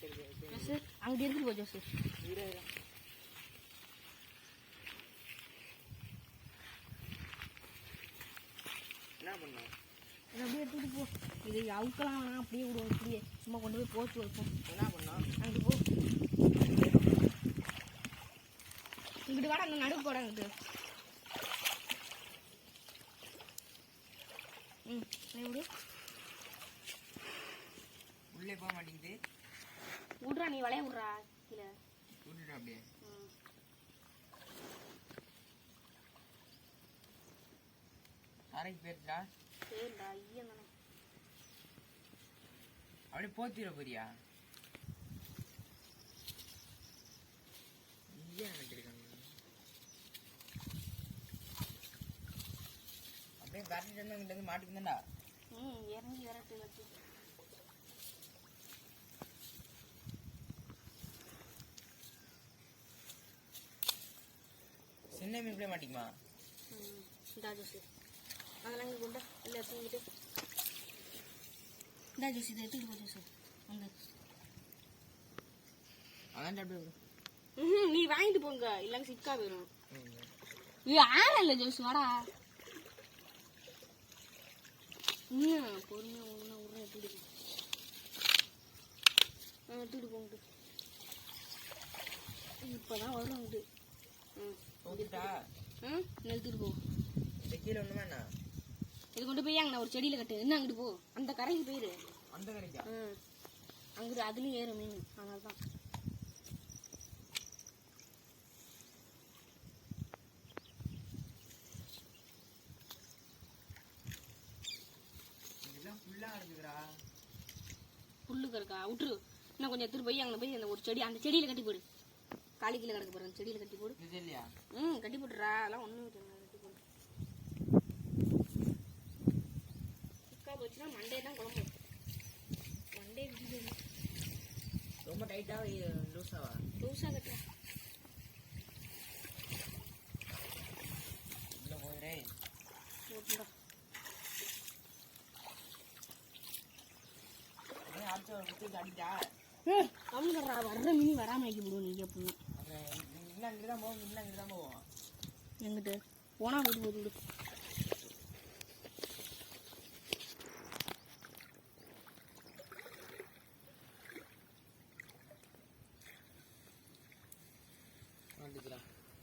ஜோசு அங்கே எடுத்துட்டு போ ஜோசு என்ன பண்ணோம்? இதை அப்படியே எடுத்துட்டு போ இதை அவுக்கலாம் வேணாம் அப்படியே விடுவோம் இப்படியே சும்மா கொண்டு போய் போச்சு வைப்போம் என்ன பண்ணோம் அங்கிட்டு போ இங்கிட்டு வாடா அந்த நடுவு போட அங்கிட்டு ம் நீ விடு உள்ளே போக மாட்டேங்குது விட்றா நீ வளைய விட்றா கீழே. விட்டுட்டு அப்படியே. ம் தரைக்கு போயிருச்சா சரிடா தானே அப்படியே போத்திட போறியா? ஏன் வச்சிருக்காங்க அப்படியே இருந்து மாட்டிக்குதாண்டா ம் இறங்கி விரட்டு வச்சு சின்ன மீன் போய் மாட்டிக்குமா இந்தா ஜூஸு. அதெல்லாம் இங்கே கொண்டா இல்லை தூங்கிட்டு இந்தா ஜூஸ் இதை எடுத்துக்கிட்டு போ ஜூஸு. வந்து. அதான் அப்படியே விடு. ம் நீ வாங்கிட்டு போங்க. இல்லைங்க சிக்கா போயிடும். இது ஆற இல்லை ஜோஸ் வாடா. ம் பொறுமையா ஒன்றா உடனே எடுத்துக்கிட்டு போ. ஆ எடுத்துக்கிட்டு போங்கிட்டு இப்போதான் வரும் எடுத்துக்கிட்டு போ. கீழே ஒண்ணுமா என்ன? இது கொண்டு போய் அங்கே ஒரு செடியில் கட்டு. இன்னும் அங்கிட்டு போ? அந்த கரைக்கு போயிரு. அந்த கடைக்கா ம். அங்கிட்டு அதுலேயும் ஏறும் மீன். அதனால தான் புல்லுக்கு இருக்கா? விட்டுரு. இன்னும் கொஞ்சம் எடுத்துட்டு போய் அங்கே போய் அந்த ஒரு செடி அந்த செடியில் கட்டி போடு காலி கீழே கிடக்கு அந்த செடியில் கட்டி போடு. இது இல்லையா? ம் கட்டி போட்டுறா. அதெல்லாம் ஒன்றும் கட்டி போடு. சுக்கா போச்சுன்னா மண்டே தான் குழம்பு மண்டே விட்டு ரொம்ப டைட்டா லூஸாவா லூஸாக கட்டுறா. உள்ள போயிரே. போட்டுடா. கம்முறா வர்ற மீன் வராமல் ஆக்கி விடுவோம் நீங்கள் அப்படின்னு இன்னும் அங்கிட்டு தான் போவோம் இன்னும் அங்கிட்டு தான் போவோம். எங்கிட்ட? போனால் போட்டு போட்டு விடு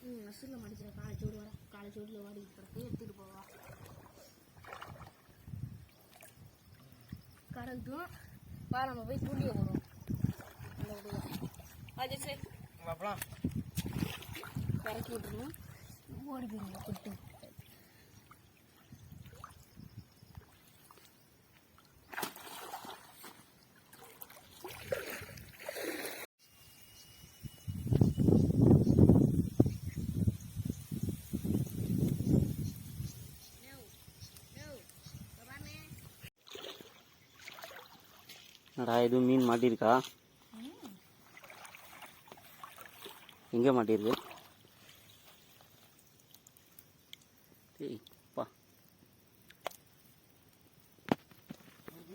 ம் நசுரில் மாட்டிக்கிற காலை சோடு வர காலை சோடில் வாடி கிடக்கு எடுத்துகிட்டு போவா. கரெக்டும் வா நம்ம போய் தூண்டிய போகிறோம் அந்த சரி இறக்கி விட்டுருணும் ஓடி போயிருங்க கொட்டு என்னடா எதுவும் மீன் மாட்டியிருக்கா? எங்கே மாட்டியிருக்கு டேய் பா தூக்கி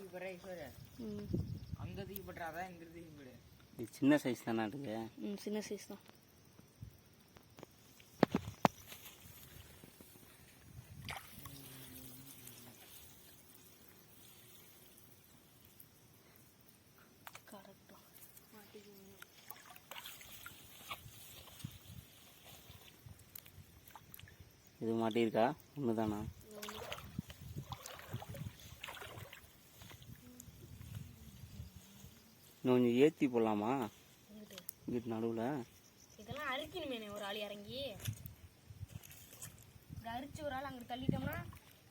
போடுற ஈஸ்வர ம் அங்க தூக்கி போட்டுறாதான் இங்க தூக்கி போடு இது சின்ன சைஸ் தானே இருக்கு ம் சின்ன சைஸ் தான். இது மாட்டியிருக்கா? ஒன்று தானா இன்னும் கொஞ்சம் ஏற்றி போடலாமா? இங்கிட்டு வீட்டு நடுவில். இதெல்லாம் அரிக்கணுமேனே ஒரு ஆள் இறங்கி. அரிச்சு ஒரு ஆள் அங்கிட்டு தள்ளிட்டோம்னா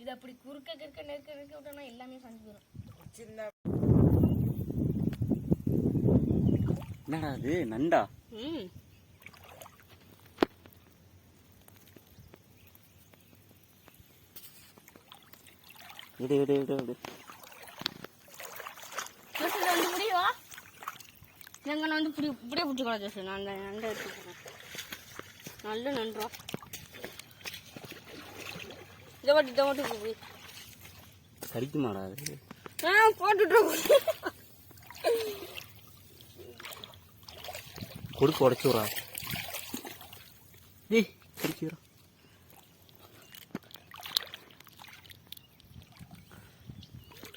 இது அப்படி குறுக்க கிறுக்க நெருக்க நெருக்க விட்டோம்னா எல்லாமே சஞ்சு போயிடும் என்னடா அது நண்டா? ம். விடு விடு விடு விடு ஜோசு இதை வந்து புரியவா நான் வந்து புடி இப்படியே பிடிச்சிக்கலாம் ஜோசு நான் அந்த நண்டை எடுத்து போகிறேன் நல்ல நன்றா இதை மட்டும் இதை மட்டும் புடி கடிக்குமாடா அது? ஆ போட்டுட்டு கொடுக்க உடச்சு விட்றா. ஏய் கடிக்கிறா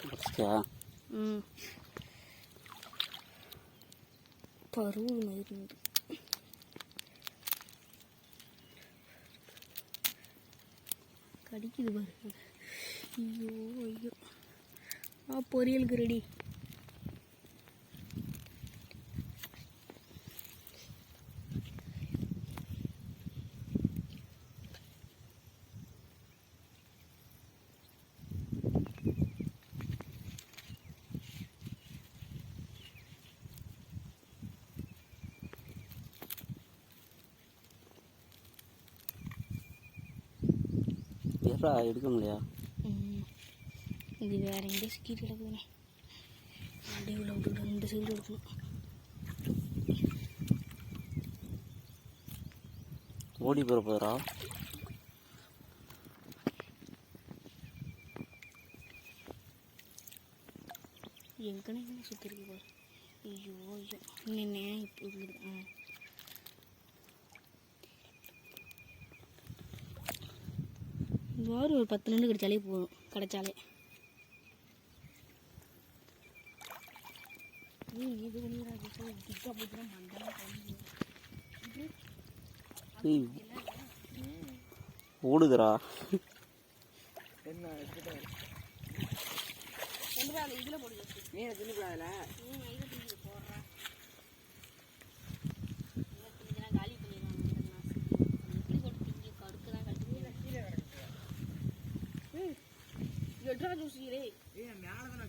உடச்சிட்டியா? ம். பருவு மாதிரி கடிக்குது பாருங்க ஐயோ ஐயோ ஆ பொரியலுக்கு ரெடி ஏறா எடுக்க முடியா. இது வேற எங்கேயோ சிக்கிட்டு கிடக்குதுண்ணே அப்படியே உள்ள விட்டுக்கிட்டு இந்த சைடு எடுக்கணும் ஓடி போகிற போகிறா எங்கனே எங்கே சுற்றி இருக்கு பாரு. ஐயோ ஐயோ. நின்னே இப்போ ஆ. இந்த மாதிரி ஒரு பத்து நின்று கிடைச்சாலே போதும். கிடைச்சாலே. இது ஓடுதுடா. என்ன இதில் வச்சு மீனை தின்னு வெட்ரா மேல